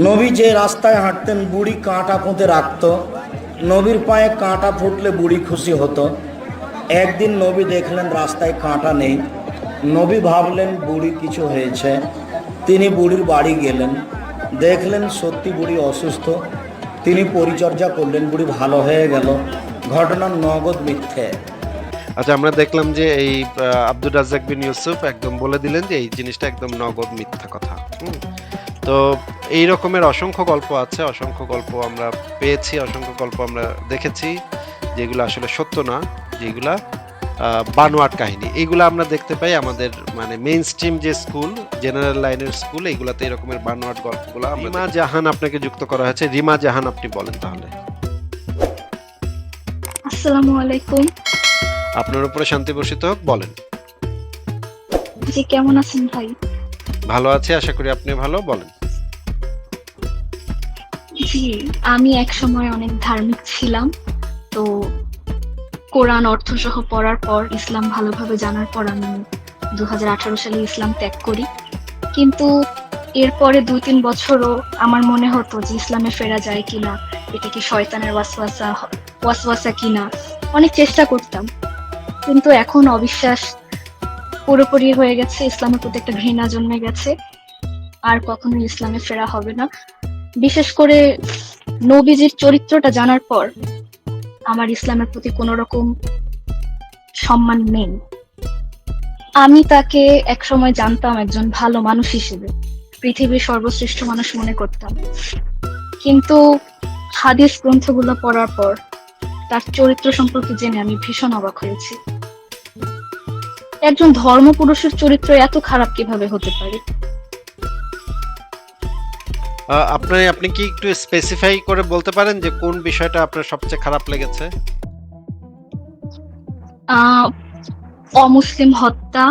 নবী যে রাস্তায় হাঁটতেন, বুড়ি কাঁটা পুঁতে রাখত। নবীর পায়ে কাঁটা ফুটলে বুড়ি খুশি হতো। একদিন নবী দেখলেন রাস্তায় কাঁটা নেই। নবী ভাবলেন, বুড়ি কিছু হয়েছে। তিনি বুড়ির বাড়ি গেলেন। দেখলেন সত্যি বুড়ি অসুস্থ। তিনি পরিচর্যা করলেন, বুড়ি ভালো হয়ে গেল। ঘটনার নগদ মিথ্যে। আচ্ছা আমরা দেখলাম যে এই আব্দুর রাজ্জাক বিন ইউসুফ একদম বলে দিলেন যে এই জিনিসটা একদম নগদ মিথ্যা কথা। তো এই রকমের অসংখ্য গল্প আছে অসংখ্য গল্প আমরা পেয়েছি অসংখ্য গল্প আমরা দেখেছি যেগুলো আসলে সত্য না যেগুলা বানোয়াট কাহিনী। এগুলো আমরা দেখতে পাই আমাদের মানে মেইন স্ট্রিম যে স্কুল জেনারেল লাইনের স্কুল এগুলাতে এরকমের বানোয়াট গল্পগুলো আমরা রিমা জাহান আপনাকে যুক্ত করা হয়েছে। রিমা জাহান আপনি বলেন তাহলে। আসসালামু আলাইকুম। আপনার উপরে শান্তি বর্ষিত হোক বলেন। জি কেমন আছেন ভাই? ভালো আছি আশা করি আপনি ভালো বলেন। জি, আমি এক সময় অনেক ধার্মিক ছিলাম, তো কোরআন অর্থ সহ পড়ার পর ইসলাম ভালোভাবে জানার পর আমি দু সালে ইসলাম ত্যাগ করি। কিন্তু এরপরে দুই তিন বছরও আমার মনে হতো যে ইসলামে ফেরা যায় কিনা, এটা কি শয়তানের ওয়াসওয়াসা ওয়াসওয়াসা কিনা, অনেক চেষ্টা করতাম। কিন্তু এখন অবিশ্বাস পুরোপুরি হয়ে গেছে, ইসলামের প্রতি একটা ঘৃণা জন্মে গেছে। আর কখনো ইসলামে ফেরা হবে না। বিশেষ করে নবীজির চরিত্রটা জানার পর আমার ইসলামের প্রতি কোনো রকম সম্মান নেই। আমি তাকে একসময় জানতাম একজন ভালো মানুষ হিসেবে। পৃথিবীর সর্বশ্রেষ্ঠ মানুষ মনে করতাম। কিন্তু হাদিস গ্রন্থগুলো পড়ার পর তার চরিত্র সম্পর্কে জেনে আমি ভীষণ অবাক হয়েছি। একজন ধর্মপুরুষের চরিত্র এত খারাপ কীভাবে হতে পারে? আপনি আপনি কি একটু স্পেসিফাই করে বলতে পারেন যে কোন বিষয়টা আপনার সবচেয়ে খারাপ লেগেছে? অমুসলিম হত্যা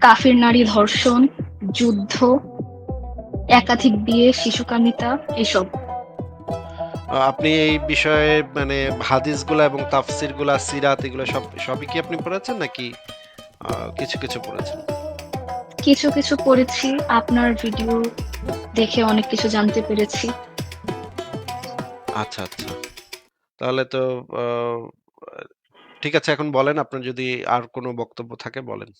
কাফির নারী ধর্ষণ যুদ্ধ একাধিক বিয়ে শিশুকামিতা এসব। আপনি এই বিষয়ে মানে হাদিসগুলা এবং তাফসিরগুলা সিরাত এগুলো সব সবই কি আপনি পড়েছেন নাকি কিছু কিছু পড়েছেন? কিছু কিছু পড়েছি। আপনার ভিডিও দেখে অনেক কিছু জানতে পেরেছি। আচ্ছা আচ্ছা। তাহলে তো ঠিক আছে এখন বলেন আপনার যদি আর কোনো বক্তব্য থাকে বলেন।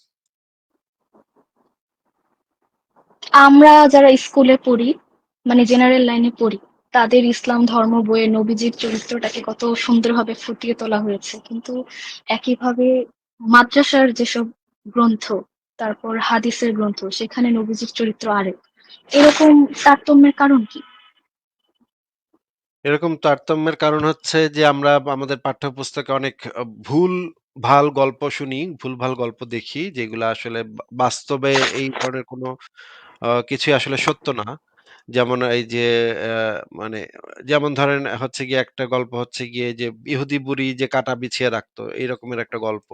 আমরা যারা স্কুলে পড়ি মানে জেনারেল লাইনে পড়ি তাদের ইসলাম ধর্ম বইয়ে নবীজির চরিত্রটাকে কত সুন্দরভাবে ফুটিয়ে তোলা হয়েছে। কিন্তু একইভাবে মাদ্রাসার যেসব গ্রন্থ তারপর হাদিসের গ্রন্থ সেখানে নবীজির চরিত্র আরেক। এরকম তারতম্যের কারণ কি? এরকম তারতম্যের কারণ হচ্ছে যে, আমরা আমাদের পাঠ্যপুস্তকে অনেক ভুল ভালো গল্প শুনি, ভুল ভালো গল্প দেখি, যেগুলো আসলে বাস্তবে এই ধরনের কোনো কিছুই আসলে সত্য না। যেমন এই যে মানে যেমন ধরেন হচ্ছে গিয়ে একটা গল্প হচ্ছে গিয়ে যে, ইহুদি বুড়ি যে কাটা বিছিয়ে রাখতো এই রকমের একটা গল্প।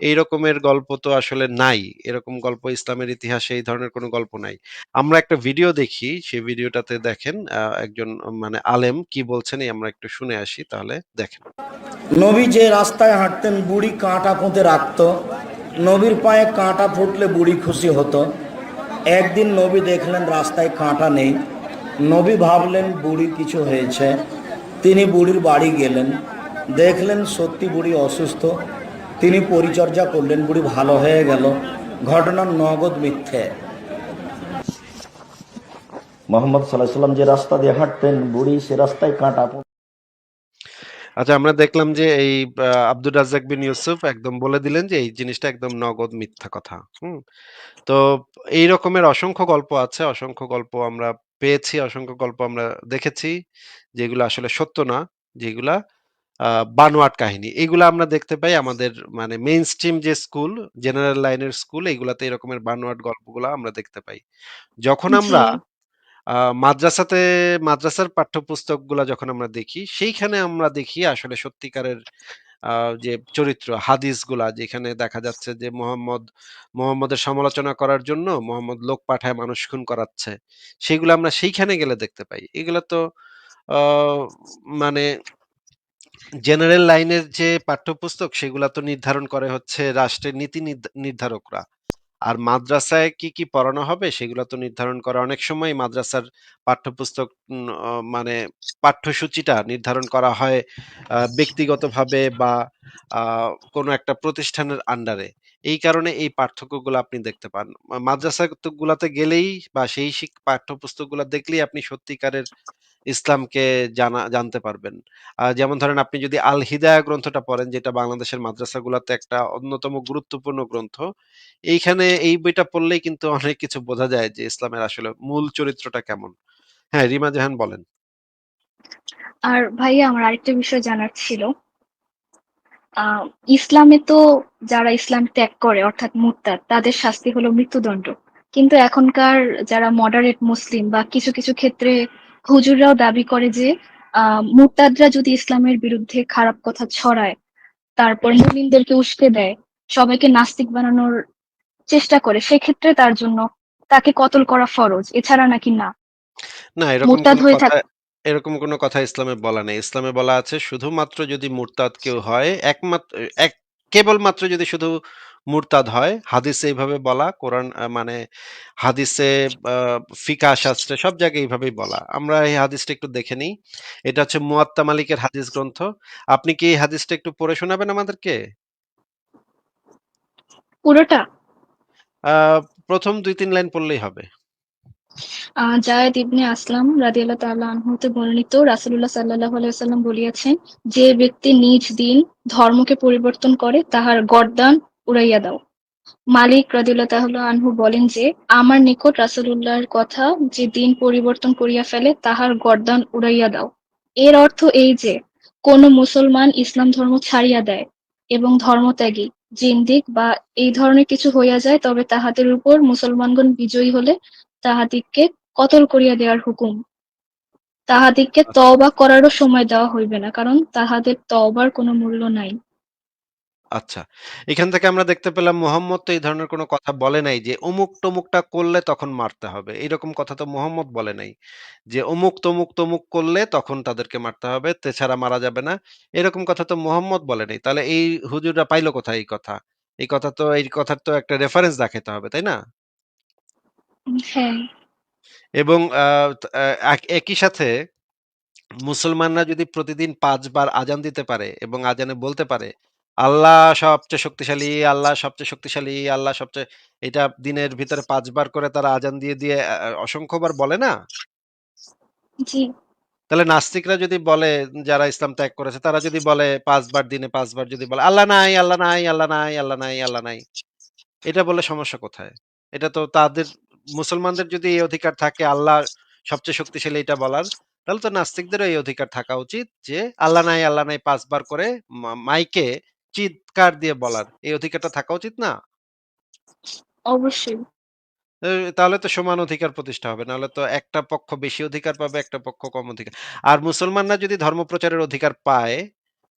এই রকমের গল্প তো আসলে নাই। এরকম গল্প ইসলামের ইতিহাসে এই ধরনের কোনো গল্প নাই। আমরা একটা ভিডিও দেখি, সেই ভিডিওটাতে দেখেন একজন মানে আলেম কি বলছেন এই আমরা একটু শুনে আসি, তাহলে দেখেন। নবী যে রাস্তায় হাঁটতেন, বুড়ি কাঁটা পুঁতে রাখত। নবীর পায়ে কাঁটা ফুটলে বুড়ি খুশি হতো। একদিন নবী দেখলেন রাস্তায় কাঁটা নেই। নবী ভাবলেন বুড়ি কিছু হয়েছে। তিনি বুড়ির বাড়ি গেলেন। দেখলেন সত্যি বুড়ি অসুস্থ। তিনি পরিচর্যা করলেন বুড়ি ভালো হয়ে গেল। ঘটনার নগদ মিথ্যে। মোহাম্মদ সাল্লাহ সাল্লাম যে রাস্তা দিয়ে হাঁটতেন বুড়ি সে রাস্তায় কাঁটা আচ্ছা আমরা দেখলাম যে এই আব্দুর রাজ্জাক বিন ইউসুফ একদম বলে দিলেন যে এই জিনিসটা একদম নগদ মিথ্যা কথা। হুম। তো এই রকমের অসংখ্য গল্প আছে অসংখ্য গল্প আমরা পেয়েছি অসংখ্য গল্প আমরা দেখেছি যেগুলো আসলে সত্য না যেগুলা আহ, বানোয়াট কাহিনী। এগুলো আমরা দেখতে পাই আমাদের মানে মেইন স্ট্রিম যে স্কুল জেনারেল লাইনের স্কুল এগুলাতে এরকমের বানোয়াট গল্পগুলো আমরা দেখতে পাই। যখন জি। আমরা আহ, মাদ্রাসাতে মাদ্রাসার পাঠ্যপুস্তকগুলা যখন আমরা দেখি সেইখানে আমরা দেখি আসলে সত্যিকারের আহ, যে চরিত্র হাদিসগুলা যেখানে দেখা যাচ্ছে যে মোহাম্মদ মোহাম্মদের সমালোচনা করার জন্য মোহাম্মদ লোক পাঠায় মানুষ খুন করাচ্ছে সেগুলো আমরা সেইখানে গেলে দেখতে পাই। এগুলো তো আহ, মানে জেনারেল লাইনের যে পাঠ্যপুস্তক সেগুলা তো নির্ধারণ করে হচ্ছে রাষ্ট্রের নীতি নির্ধ- নির্ধারকরা আর মাদ্রাসায় কি, কি পড়ানো হবে সেগুলো তো নির্ধারণ করা অনেক সময় মাদ্রাসার পাঠ্যপুস্তক মানে পাঠ্যসূচিটা নির্ধারণ করা হয় ব্যক্তিগতভাবে বা কোনো একটা প্রতিষ্ঠানের আন্ডারে। এই কারণে এই পার্থক্যগুলো আপনি দেখতে পান। মা মাদ্রাসা তো গেলেই বা সেই পাঠ্যপুস্তকগুলা দেখলেই আপনি সত্যিকারের ইসলামকে জানা জানতে পারবেন। যেমন ধরেন আপনি যদি আল হিদায়া গ্রন্থটা পড়েন যেটা বাংলাদেশের মাদ্রাসাগুলাতে একটা অন্যতম গুরুত্বপূর্ণ গ্রন্থ। এইখানে এই বইটা পড়লেই কিন্তু অনেক কিছু বোঝা যায় যে ইসলামের আসলে মূল চরিত্রটা কেমন। হ্যাঁ, রিমা জাহান বলেন। আর ভাইয়া আমার আরেকটা বিষয় জানার ছিল। ইসলামে তো যারা ইসলাম ত্যাগ করে অর্থাৎ মুরতাদ তাদের শাস্তি হলো মৃত্যুদণ্ড। কিন্তু এখনকার যারা মডারেট মুসলিম বা কিছু, কিছু ক্ষেত্রে হুজুররাও দাবি করে যে মুরতাদরা যদি ইসলামের বিরুদ্ধে খারাপ কথা ছড়ায়, তারপর মুমিনদেরকে উস্কে দেয়, সবাইকে নাস্তিক বানানোর চেষ্টা করে, সেক্ষেত্রে তার জন্য তাকে কতল করা ফরজ। এছাড়া নাকি না। না, এরকম মুরতাদ হয়ে থাক এরকম কোনো কথা ইসলামে বলা নেই। ইসলামে বলা আছে শুধুমাত্র যদি মুরতাদ কেউ হয়, একমাত্র এক কেবলমাত্র যদি শুধু মুরতাদ হয়, হাদিসে এইভাবে বলা, কোরআন মানে হাদিসে আ ফিকাহ শাস্ত্রে সব জায়গায় এইভাবেই বলা। আমরা এই হাদিসটা একটু দেখে নিই। এটা হচ্ছে মুয়াত্তা মালিকের হাদিস গ্রন্থ। আপনি কি এই হাদিসটা একটু পড়ে শোনাবেন আমাদেরকে? পুরোটা? আ ১ম ২-৩ লাইন পড়লেই হবে। জায়েদ ইবনে আসলাম রাদিয়াল্লাহু তাআলা আনহু হতে বর্ণিত রাসূলুল্লাহ সাল্লাল্লাহু আলাইহি ওয়াসাল্লাম বলিয়াছেন, যে ব্যক্তি নিজ দিন ধর্মকে পরিবর্তন করে তাহার গর্দান উড়াইয়া দাও। মালিক আনহু বলেন যে, আমার নিকট রাসূলুল্লাহর কথা যে দিন পরিবর্তন করিয়া ফেলে তাহার গর্দান উড়াইয়া দাও। এর অর্থ এই যে, কোন মুসলমান ইসলাম ধর্ম ছাড়িয়া দেয় এবং ধর্মত্যাগী, জিন্দিক বা এই ধরনের কিছু হইয়া যায় তবে তাহাদের উপর মুসলমানগণ বিজয়ী হলে তাহাদিগকে কতল করিয়া দেওয়ার হুকুম। তাহাদিগকে। তওবা করারও সময় দেওয়া হইবে না, কারণ তাহাদের তওবার কোনো মূল্য নাই। আচ্ছা। এখান থেকে আমরা দেখতে পেলাম মুহাম্মদ তো এই ধরনের কোনো কথা বলে নাই যে অমুক-টমুকটা করলে তখন মারতে হবে। এরকম কথা তো মুহাম্মদ বলে নাই। যে অমুক, তমুক, তমুক করলে তখন তাদেরকে মারতে হবে, তেছাড়া মারা যাবে না। এরকম কথা তো মুহাম্মদ বলে নাই। তাহলে এই হুজুররা পাইল কোথায় এই কথা? এই কথা তো এই কথার তো একটা রেফারেন্স দেখাইতে হবে, তাই না? উম হ্যাঁ। এবং আ ত আ এক একই সাথে মুসলমানরা যদি প্রতিদিন ৫ বার আযান দিতে পারে এবং আযানে বলতে পারে, আল্লাহ সবচেয়ে শক্তিশালী, আল্লাহ সবচেয়ে শক্তিশালী, আল্লাহ সবচেয়ে এটা দিনের ভিতরে ৫ বার করে তারা আযান দিয়ে, দিয়ে আ আ অসংখ্যবার বলে না? জি। তাহলে নাস্তিকরা যদি বলে যারা ইসলাম ত্যাগ করেছে তারা যদি বলে ৫ বার দিনে ৫ বার যদি বলে, "আল্লাহ নাই, আল্লাহ নাই, আল্লাহ নাই, আল্লাহ নাই, আল্লাহ নাই।" এটা বললে সমস্যা কোথায়? এটা তো তাদের মুসলমানদের যদি এই অধিকার থাকে আল্লাহ সবচেয়ে শক্তিশালী এটা বলার, তাহলে তো নাস্তিকদেরও এই অধিকার থাকা উচিত যে আল্লাহ নাই, আল্লাহ নাই ৫ বার করে মা মাইকে চিৎকার দিয়ে বলার। এই অধিকারটা থাকা উচিত না? অবশ্যই। এ তাহলে তো সমান অধিকার প্রতিষ্ঠা হবে। নাহলে তো একটা পক্ষ বেশি অধিকার পাবে, একটা পক্ষ কম অধিকার। আর মুসলমানরা যদি ধর্ম প্রচারের অধিকার পায়,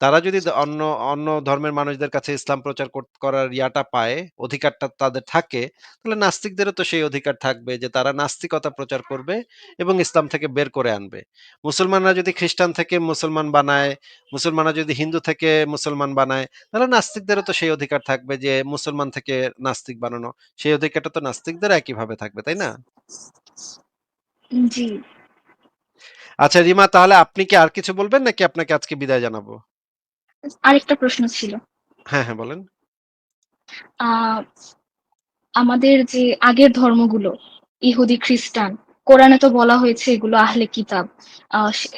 তারা যদি অন্য অন্য ধর্মের মানুষদের কাছে ইসলাম প্রচার কর করার ইয়াটা পায়, অধিকারটা তাদের থাকে, তাহলে নাস্তিকদেরও তো সেই অধিকার থাকবে যে তারা নাস্তিকতা প্রচার করবে এবং ইসলাম থেকে বের করে আনবে। মুসলমানরা যদি খ্রিস্টান থেকে মুসলমান বানায়, মুসলমানরা যদি হিন্দু থেকে মুসলমান বানায়, তাহলে নাস্তিকদেরও তো সেই অধিকার থাকবে যে মুসলমান থেকে নাস্তিক বানানো। সেই অধিকারটা তো নাস্তিকদেরও একইভাবে থাকবে, তাই না? জি। আচ্ছা রিমা তাহলে আপনি কি আর কিছু বলবেন নাকি আপনাকে আজকে বিদায় জানাব? আরেকটা প্রশ্ন ছিল। হ্যাঁ, হ্যাঁ বলেন। আমাদের যে আগের ধর্মগুলো, ইহুদি, খ্রিস্টান, কোরআনে তো বলা হয়েছে এগুলো আহলে কিতাব।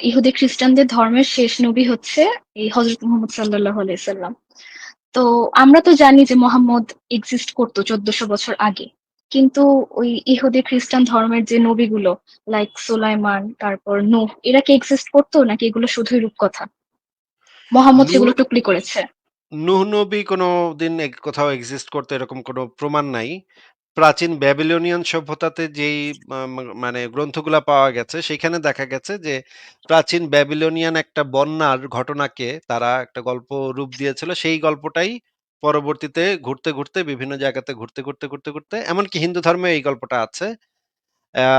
ইহুদি, খ্রিস্টানদের ধর্মের শেষ নবী হচ্ছে এই হযরত মোহাম্মদ সাল্লাল্লাহু আলাইহি সাল্লাম। তো আমরা তো জানি যে মোহাম্মদ এক্সিস্ট করতো চোদ্দশো বছর আগে। কিন্তু ওই ইহুদি, খ্রিস্টান ধর্মের যে নবীগুলো লাইক সোলাইমান তারপর নূহ এরা কি এক্সিস্ট করতো নাকি এগুলো শুধুই রূপকথা? মোহাম্মদ সেগুলো টুকলি করেছে। নূহ নবী কোনদিন এ কোথাও এক্সিস্ট করতো এরকম কোনো প্রমাণ নাই। প্রাচীন ব্যাবিলনিয়ান সভ্যতাতে যেই মানে গ্রন্থগুলা পাওয়া গেছে সেখানে দেখা গেছে যে প্রাচীন ব্যাবিলনিয়ান একটা বন্যার ঘটনাকে তারা একটা গল্প রূপ দিয়েছিল। সেই গল্পটাই পরবর্তীতে ঘুরতে, ঘুরতে বিভিন্ন জায়গাতে ঘুরতে, ঘুরতে, ঘুরতে, ঘুরতে এমনকি হিন্দু ধর্মে এই গল্পটা আছে।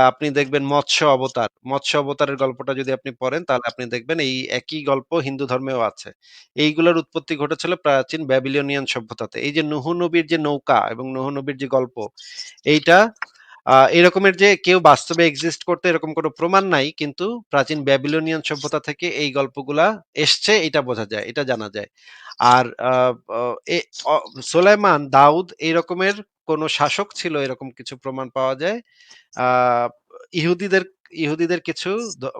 আপনি দেখবেন মৎস্য অবতার। মৎস্য অবতারের গল্পটা যদি আপনি পড়েন তাহলে আপনি দেখবেন এই একই গল্প হিন্দু ধর্মেও আছে। এইগুলোর উৎপত্তি ঘটেছিল প্রাচীন ব্যাবিলনিয়ান সভ্যতাতে। এই যে নুহু নবীর যে নৌকা এবং নুহু নবীর যে গল্প এইটা আ এরকমের যে কেউ বাস্তবে এক্সিস্ট করতে এরকম কোনো প্রমাণ নাই। কিন্তু প্রাচীন ব্যাবিলনিয়ান সভ্যতা থেকে এই গল্পগুলা এসছে এটা বোঝা যায়, এটা জানা যায়। আর আ অ এ সুলাইমান, দাউদ এই রকমের কোনো শাসক ছিল এরকম কিছু প্রমাণ পাওয়া যায়। ইহুদিদের ইহুদিদের কিছু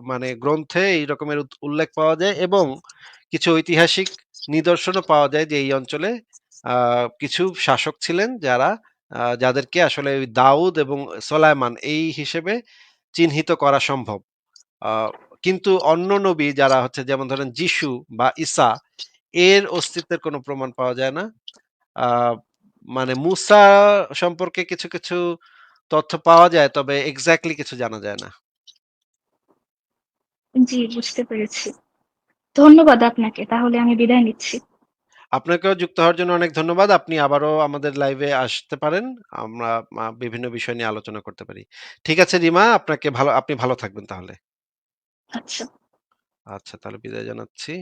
মানে গ্রন্থে এই রকমের উল্লেখ পাওয়া যায় এবং কিছু ঐতিহাসিক নিদর্শনও পাওয়া যায় যে এই অঞ্চলে কিছু শাসক ছিলেন যারা যাদেরকে আসলে ওই দাউদ এবং সোলায়মান এই হিসেবে চিহ্নিত করা সম্ভব। কিন্তু অন্য নবী যারা হচ্ছে যেমন ধরেন যিশু বা ঈসা, এর অস্তিত্বের কোনো প্রমাণ পাওয়া যায় না। মানে মুসা সম্পর্কে কিছু, কিছু তথ্য পাওয়া যায় তবে এক্সাক্টলি কিছু জানা যায় না। জি, বুঝতে পেরেছি। ধন্যবাদ আপনাকে। তাহলে আমি বিদায় নিচ্ছি। আপনাকেও যুক্ত হওয়ার জন্য অনেক ধন্যবাদ। আপনি আবারও আমাদের লাইভে আসতে পারেন। আমরা আ বিভিন্ন বিষয় নিয়ে আলোচনা করতে পারি। ঠিক আছে রিমা, আপনাকে ভালো আপনি ভালো থাকবেন তাহলে। আচ্ছা। আচ্ছা তাহলে বিদায় জানাচ্ছি।